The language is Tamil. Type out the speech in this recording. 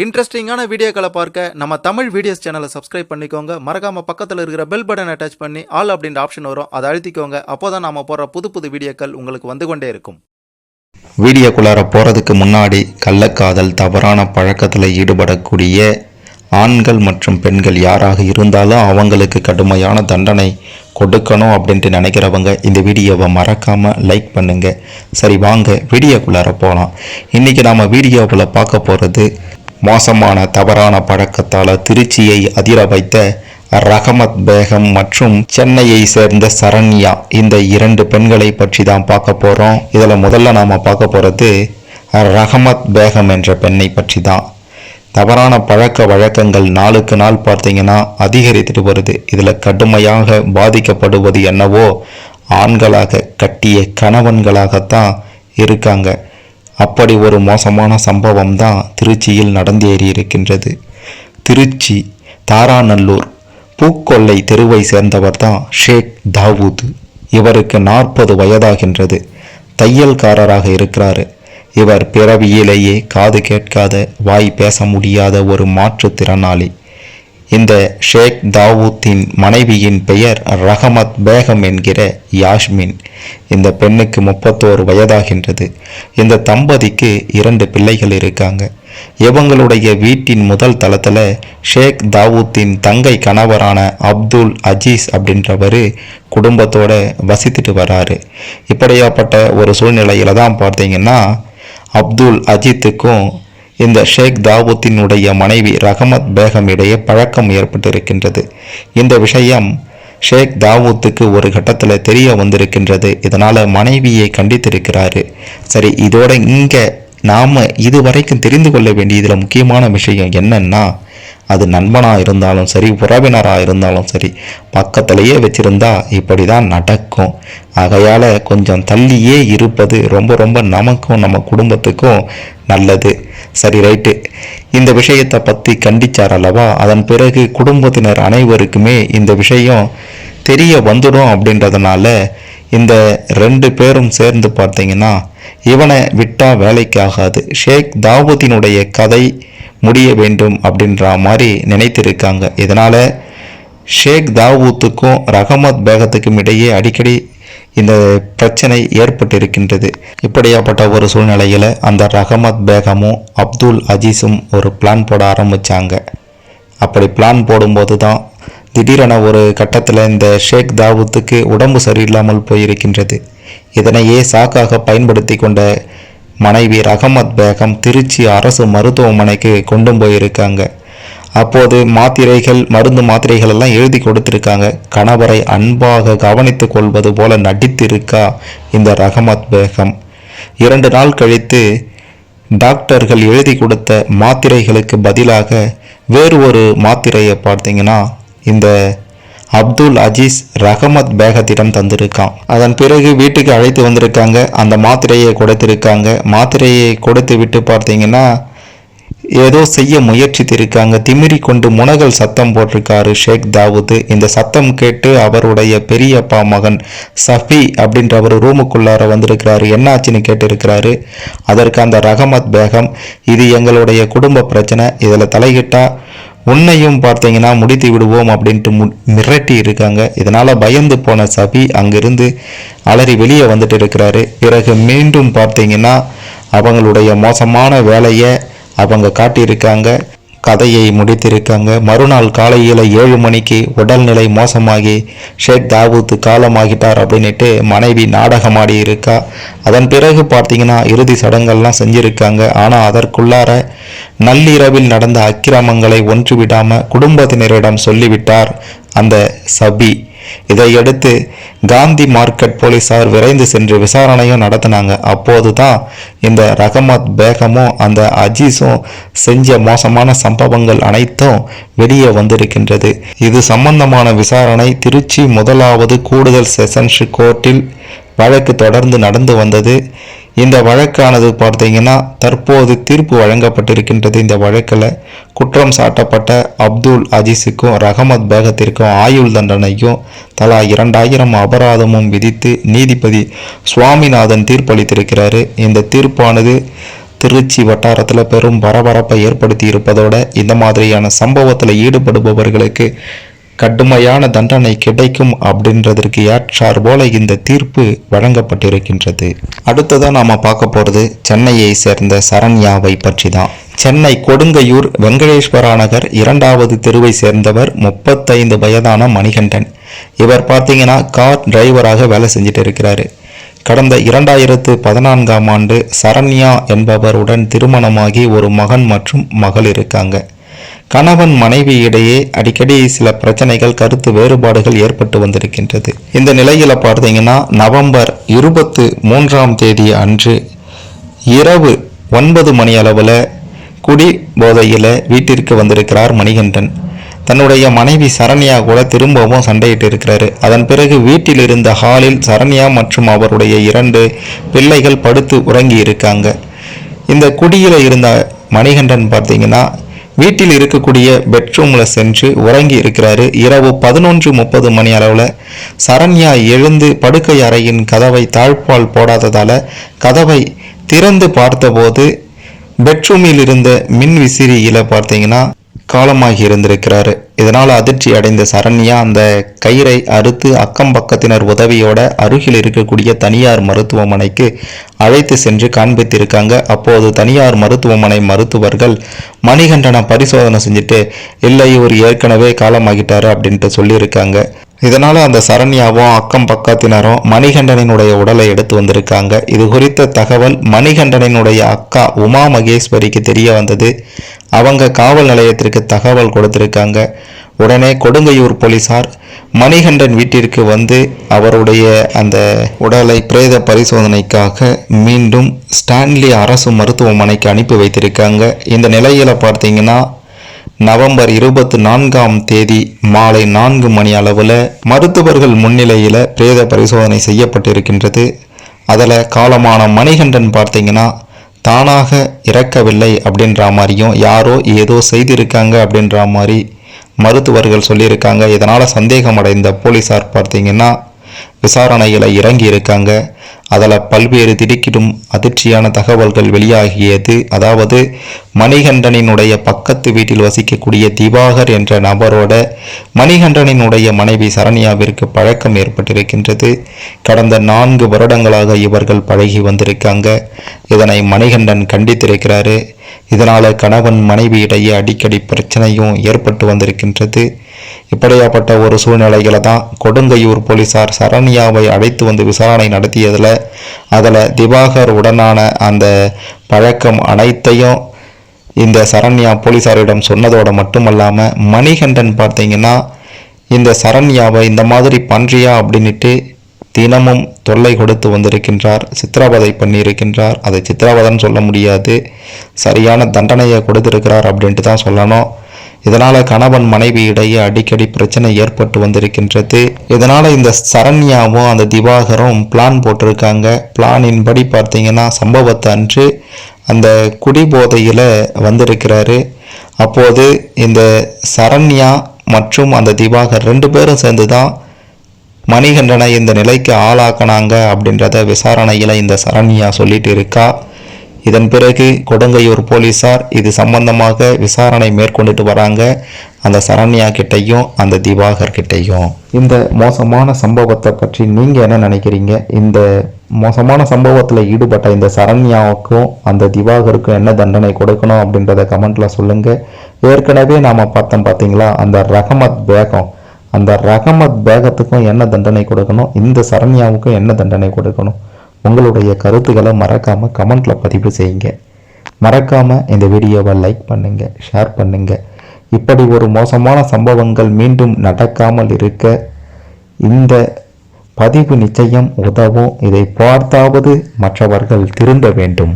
இன்ட்ரெஸ்டிங்கான வீடியோக்களை பார்க்க நம்ம தமிழ் வீடியோஸ் சேனலை சப்ஸ்கிரைப் பண்ணிக்கோங்க. மறக்காம பக்கத்தில் இருக்கிற பெல் பட்டனை டச் பண்ணி ஆல் அப்படின்ற ஆப்ஷன் வரும். அதை அழுத்திக்கோங்க. அப்போதான் நாம போடுற புது புது வீடியோக்கள் உங்களுக்கு வந்து கொண்டே இருக்கும். வீடியோக்குள்ளார போகிறதுக்கு முன்னாடி கள்ளக்காதல் தவறான பழக்கத்தில் ஈடுபடக்கூடிய ஆண்கள் மற்றும் பெண்கள் யாராக இருந்தாலும் அவங்களுக்கு கடுமையான தண்டனை கொடுக்கணும் அப்படின்ட்டு நினைக்கிறவங்க இந்த வீடியோவை மறக்காமல் லைக் பண்ணுங்கள் சரி வாங்க வீடியோக்குள்ளார போகலாம் இன்றைக்கி நாம் வீடியோவில் பார்க்க போகிறது மோசமான தவறான பழக்கத்தால் திருச்சியை அதிர வைத்த ரஹமத் பேகம் மற்றும் சென்னையை சேர்ந்த சரண்யா இந்த இரண்டு பெண்களை பற்றி தான் பார்க்க போகிறோம் இதில் முதல்ல நாம் பார்க்க போகிறது ரஹமத் பேகம் என்ற பெண்ணை பற்றி தான். தவறான பழக்க வழக்கங்கள் நாளுக்கு நாள் பார்த்தீங்கன்னா அதிகரித்துட்டு வருது. இதில் கடுமையாக பாதிக்கப்படுவது என்னவோ ஆண்களாக கட்டிய கணவன்களாகத்தான் இருக்காங்க. அப்படி ஒரு மோசமான சம்பவம் தான் திருச்சியில் நடந்தேறி இருக்கின்றது திருச்சி தாராநல்லூர் பூக்கொல்லை தெருவை சேர்ந்தவர் தான் ஷேக் தாவூத். இவருக்கு நாற்பது வயதாகின்றது. தையல்காரராக இருக்கிறாரு. இவர் பிறவியிலேயே காது கேட்காத வாய் பேச முடியாத ஒரு மாற்றுத்திறனாளி. இந்த ஷேக் தாவூத்தின் மனைவியின் பெயர் ரஹமத் பேகம் என்கிற யாஷ்மின். இந்த பெண்ணுக்கு முப்பத்தோரு வயதாகின்றது. இந்த தம்பதிக்கு இரண்டு பிள்ளைகள் இருக்காங்க. இவங்களுடைய வீட்டின் முதல் தளத்தில் ஷேக் தாவூத்தின் தங்கை கணவரான அப்துல் அஜீஸ் அப்படின்றவர் குடும்பத்தோடு வசித்துட்டு வராரு. இப்படியாப்பட்ட ஒரு சூழ்நிலையில் தான் பார்த்தீங்கன்னா அப்துல் அஜித்துக்கும் இந்த ஷேக் தாவூத்தினுடைய மனைவி ரஹமத் பேகம் இடையே பழக்கம் ஏற்பட்டிருக்கின்றது. இந்த விஷயம் ஷேக் தாவூத்துக்கு ஒரு கட்டத்தில் தெரிய வந்திருக்கின்றது. இதனால் மனைவியை கண்டித்திருக்கிறாரு. சரி இதோட இங்கே நாம் இதுவரைக்கும் தெரிந்து கொள்ள வேண்டியதில் முக்கியமான விஷயம் என்னன்னா அது நண்பனாக இருந்தாலும் சரி உறவினராக இருந்தாலும் சரி பக்கத்திலேயே வச்சிருந்தா இப்படி தான் நடக்கும். ஆகையால் கொஞ்சம் தள்ளியே இருப்பது ரொம்ப ரொம்ப நமக்கும் நம்ம குடும்பத்துக்கும் நல்லது. சரி ரைட்டு. இந்த விஷயத்தை பற்றி கண்டிச்சார் அல்லவா அதன் பிறகு குடும்பத்தினர் அனைவருக்குமே இந்த விஷயம் தெரிய வந்துடும் அப்படின்றதுனால இந்த ரெண்டு பேரும் சேர்ந்து பார்த்தீங்கன்னா இவனை விட்டா வேலைக்கு ஆகாது. ஷேக் தாவூத்தினுடைய கதை முடிய வேண்டும் அப்படின்ற மாதிரி நினைத்திருக்காங்க. இதனால் ஷேக் தாவூத்துக்கும் ரஹமத் பேகத்துக்கும் இடையே அடிக்கடி இந்த பிரச்சனை ஏற்பட்டிருக்கின்றது. இப்படியாப்பட்ட ஒரு சூழ்நிலையில் அந்த ரஹமத் பேகமும் அப்துல் அஜீஸும் ஒரு பிளான் போட ஆரம்பித்தாங்க அப்படி பிளான் போடும்போது தான் திடீரென ஒரு கட்டத்தில் இந்த ஷேக் தாவூத்துக்கு உடம்பு சரியில்லாமல் போயிருக்கின்றது. இதனையே சாக்காக பயன்படுத்தி கொண்ட மனைவி ரஹமத் பேகம் திருச்சி அரசு மருத்துவமனைக்கு கொண்டு போயிருக்காங்க. அப்போது மாத்திரைகள் மருந்து மாத்திரைகள் எல்லாம் எழுதி கொடுத்துருக்காங்க. கணவரை அன்பாக கவனித்து கொள்வது போல நடித்திருக்கா இந்த ரஹமத் பேகம். இரண்டு நாள் கழித்து டாக்டர்கள் எழுதி கொடுத்த மாத்திரைகளுக்கு பதிலாக வேறு ஒரு மாத்திரையை பார்த்தீங்கன்னா இந்த அப்துல் அஜீஸ் ரஹமத் பேகத்திடம் தந்திருக்கான். அதன் பிறகு வீட்டுக்கு அழைத்து வந்திருக்காங்க. அந்த மாத்திரையை கொடுத்திருக்காங்க. மாத்திரையை கொடுத்து விட்டு பார்த்தீங்கன்னா ஏதோ செய்ய முயற்சித்திருக்காங்க. திமிரி கொண்டு முனகல் சத்தம் போட்டிருக்காரு ஷேக் தாவூத். இந்த சத்தம் கேட்டு அவருடைய பெரியப்பா மகன் சஃபி அப்படின்றவர் ரூமுக்குள்ளார வந்திருக்கிறாரு. என்னாச்சுன்னு கேட்டிருக்கிறாரு. அதற்கு அந்த ரஹமத் பேகம் இது எங்களுடைய குடும்ப பிரச்சனை. இதில் தலையிட்டால் உன்னையும் பார்த்தீங்கன்னா முடித்து விடுவோம் அப்படின்ட்டு மு மிரட்டி இருக்காங்க. இதனால் பயந்து போன சபி அங்கிருந்து அலறி வெளியே வந்துட்டு இருக்கிறாரு. பிறகு மீண்டும் பார்த்தீங்கன்னா அவங்களுடைய மோசமான வேலையை அவங்க காட்டியிருக்காங்க. கதையை முடித்திருக்காங்க. மறுநாள் காலையில் ஏழு மணிக்கு உடல்நிலை மோசமாகி ஷேக் தாவூத் காலமாகிட்டார் அப்படின்னுட்டு மனைவி நாடகமாடி இருக்கா. அதன் பிறகு பார்த்தீங்கன்னா இறுதி சடங்கெல்லாம் செஞ்சுருக்காங்க. ஆனால் அதற்குள்ளார நள்ளிரவில் நடந்த அக்கிரமங்களை ஒன்றுவிடாம குடும்பத்தினரிடம் சொல்லிவிட்டார் அந்த சபி. இதையடுத்து காந்தி மார்க்கெட் போலீசார் விரைந்து சென்று விசாரணையும் நடத்தினாங்க. அப்போது தான் இந்த ரஹமத் பேகமும் அந்த அஜீஸும் செஞ்ச மோசமான சம்பவங்கள் அனைத்தும் வெளியே வந்திருக்கின்றது. இது சம்பந்தமான விசாரணை திருச்சி முதலாவது கூடுதல் செஷன்ஸ் கோர்ட்டில் வழக்கு தொடர்ந்து நடந்து வந்தது. இந்த வழக்கானது பார்த்தீங்கன்னா தற்போது தீர்ப்பு வழங்கப்பட்டிருக்கின்றது. இந்த வழக்கில் குற்றம் சாட்டப்பட்ட அப்துல் அஜீஸுக்கும் ரஹமத் பேகத்திற்கும் ஆயுள் தண்டனையும் தலா இரண்டாயிரம் அபராதமும் விதித்து நீதிபதி சுவாமிநாதன் தீர்ப்பளித்திருக்கிறாரு. இந்த தீர்ப்பானது திருச்சி வட்டாரத்தில் பெரும் பரபரப்பை ஏற்படுத்தி இருப்பதோட இந்த மாதிரியான சம்பவத்தில் ஈடுபடுபவர்களுக்கு கடுமையான தண்டனை கிடைக்கும் அப்படின்றதற்கு ஏற்றார் போல இந்த தீர்ப்பு வழங்கப்பட்டிருக்கின்றது. அடுத்ததாக நாம் பார்க்க போகிறது சென்னையை சேர்ந்த சரண்யாவை பற்றி தான் சென்னை கொடுங்கையூர் வெங்கடேஸ்வரா நகர் இரண்டாவது தெருவை சேர்ந்தவர் முப்பத்தைந்து வயதான மணிகண்டன். இவர் பார்த்தீங்கன்னா கார் டிரைவராக வேலை செஞ்சுட்டு இருக்கிறாரு கடந்த இரண்டாயிரத்து பதினான்காம் ஆண்டு சரண்யா என்பவருடன் திருமணமாகி ஒரு மகன் மற்றும் மகள் இருக்காங்க. கணவன் மனைவி இடையே அடிக்கடி சில பிரச்சனைகள் கருத்து வேறுபாடுகள் ஏற்பட்டு வந்திருக்கின்றது. இந்த நிலையில் பார்த்தீங்கன்னா நவம்பர் இருபத்து மூன்றாம் தேதி அன்று இரவு ஒன்பது மணி அளவில் குடி போதையில் வீட்டிற்கு வந்திருக்கிறார் மணிகண்டன். தன்னுடைய மனைவி சரண்யா கூட திரும்பவும் சண்டையிட்டு இருக்கிறாரு. அதன் பிறகு வீட்டில் இருந்த ஹாலில் சரண்யா மற்றும் அவருடைய இரண்டு பிள்ளைகள் படுத்து உறங்கி இருக்காங்க இந்த குடியில் இருந்த மணிகண்டன் பார்த்தீங்கன்னா வீட்டில் இருக்கக்கூடிய பெட்ரூமில் சென்று உறங்கி இருக்கிறாரு. இரவு பதினொன்று முப்பது மணி அளவில் சரண்யா எழுந்து படுக்கை அறையின் கதவை தாழ்பால் போடாததால் கதவை திறந்து பார்த்தபோது பெட்ரூமில் இருந்த மின் விசிறியில் பார்த்தீங்கன்னா காலமாகி இருந்திருக்கிறாரு. இதனால் அதிர்ச்சி அடைந்த சரண்யா அந்த கயிறை அறுத்து அக்கம் பக்கத்தினர் உதவியோட அருகில் இருக்கக்கூடிய தனியார் மருத்துவமனைக்கு அழைத்து சென்று காண்பித்திருக்காங்க. அப்போது தனியார் மருத்துவமனை மருத்துவர்கள் மணிகண்டனை பரிசோதனை செஞ்சுட்டு இல்லை இவர் ஏற்கனவே காலமாகிட்டாரு அப்படின்ட்டு சொல்லியிருக்காங்க. இதனால் அந்த சரண்யாவும் அக்கம் பக்கத்தினரும் மணிகண்டனினுடைய உடலை எடுத்து வந்திருக்காங்க. இது குறித்த தகவல் மணிகண்டனினுடைய அக்கா உமா மகேஸ்வரிக்கு தெரிய வந்தது. அவங்க காவல் நிலையத்திற்கு தகவல் கொடுத்திருக்காங்க. உடனே கொடுங்கையூர் போலீசார் மணிகண்டன் வீட்டிற்கு வந்து அவருடைய அந்த உடலை பிரேத பரிசோதனைக்காக மீண்டும் ஸ்டான்லி அரசு மருத்துவமனைக்கு அனுப்பி வைத்திருக்காங்க. இந்த நிலையில் பார்த்தீங்கன்னா நவம்பர் இருபத்தி நான்காம் தேதி மாலை நான்கு மணி அளவில் மருத்துவர்கள் முன்னிலையில் பிரேத பரிசோதனை செய்யப்பட்டிருக்கின்றது. அதில் காலமான மணிகண்டன் பார்த்தீங்கன்னா தானாக இறக்கவில்லை அப்படின்ற மாதிரியும் யாரோ ஏதோ செய்திருக்காங்க அப்படின்ற மாதிரி மருத்துவர்கள் சொல்லியிருக்காங்க. இதனால் சந்தேகமடைந்த போலீசார் பார்த்தீங்கன்னா விசாரணையில் இறங்கி இருக்காங்க அதில் பல்வேறு திடுக்கிடும் அதிர்ச்சியான தகவல்கள் வெளியாகியது அதாவது மணிகண்டனினுடைய பக்கத்து வீட்டில் வசிக்கக்கூடிய திவாகர் என்ற நபரோட மணிகண்டனினுடைய மனைவி சரண்யாவிற்கு பழக்கம் ஏற்பட்டிருக்கின்றது. கடந்த நான்கு வருடங்களாக இவர்கள் பழகி வந்திருக்காங்க. இதனை மணிகண்டன் கண்டித்திருக்கிறாரு. இதனால் கணவன் மனைவி இடையே அடிக்கடி பிரச்சனையும் ஏற்பட்டு வந்திருக்கின்றது. இப்படியாப்பட்ட ஒரு சூழ்நிலையில தான் கொடுங்கையூர் போலீசார் சரண்யாவை அழைத்து வந்து விசாரணை நடத்தியதில் அதில் திவாகர் உடனான அந்த பழக்கம் அனைத்தையும் இந்த சரண்யா போலீசாரிடம் சொன்னதோடு மட்டுமல்லாமல் மணிகண்டன் பார்த்தீங்கன்னா இந்த சரண்யாவை இந்த மாதிரி பன்றியா அப்படின்னுட்டு தினமும் தொல்லை கொடுத்து வந்திருக்கின்றார் சித்திரவதை பண்ணியிருக்கின்றார். அதை சித்திரவதைன்னு சொல்ல முடியாது. சரியான தண்டனையை கொடுத்திருக்கிறார் அப்படின்ட்டு தான் சொல்லணும். இதனால் கணவன் மனைவி இடையே அடிக்கடி பிரச்சனை ஏற்பட்டு வந்திருக்கின்றது. இதனால் இந்த சரண்யாவும் அந்த திவாகரும் பிளான் போட்டிருக்காங்க. பிளானின் படி பார்த்தீங்கன்னா சம்பவத்தை அன்று அந்த குடிபோதையில் வந்திருக்கிறாரு. அப்போது இந்த சரண்யா மற்றும் அந்த திவாகர் ரெண்டு பேரும் சேர்ந்து தான் மணிகண்டனை இந்த நிலைக்கு ஆளாக்குனாங்க அப்படின்றத விசாரணையில் இந்த சரண்யா சொல்லிட்டு இருக்கா. இதன் பிறகு கொடுங்கையூர் போலீசார் இது சம்பந்தமாக விசாரணை மேற்கொண்டுட்டு வராங்க. அந்த சரண்யா கிட்டையும் அந்த திவாகர் கிட்டையும். இந்த மோசமான சம்பவத்தை பற்றி நீங்கள் என்ன நினைக்கிறீங்க? இந்த மோசமான சம்பவத்தில் ஈடுபட்ட இந்த சரண்யாவுக்கும் அந்த திவாகருக்கும் என்ன தண்டனை கொடுக்கணும் அப்படின்றத கமெண்ட்ல சொல்லுங்க. ஏற்கனவே நாம பார்த்தோம் பார்த்தீங்களா அந்த ரஹமத் பேகம். அந்த ரஹமத் பேகத்துக்கும் என்ன தண்டனை கொடுக்கணும்? இந்த சரண்யாவுக்கும் என்ன தண்டனை கொடுக்கணும்? உங்களுடைய கருத்துக்களை மறக்காமல் கமெண்ட்டில் பதிவு செய்யுங்க. மறக்காமல் இந்த வீடியோவை லைக் பண்ணுங்கள் ஷேர் பண்ணுங்கள் இப்படி ஒரு மோசமான சம்பவங்கள் மீண்டும் நடக்காமல் இருக்க இந்த பதிவு நிச்சயம் உதவும். இதை பார்த்தாவது மற்றவர்கள் திருந்த வேண்டும்.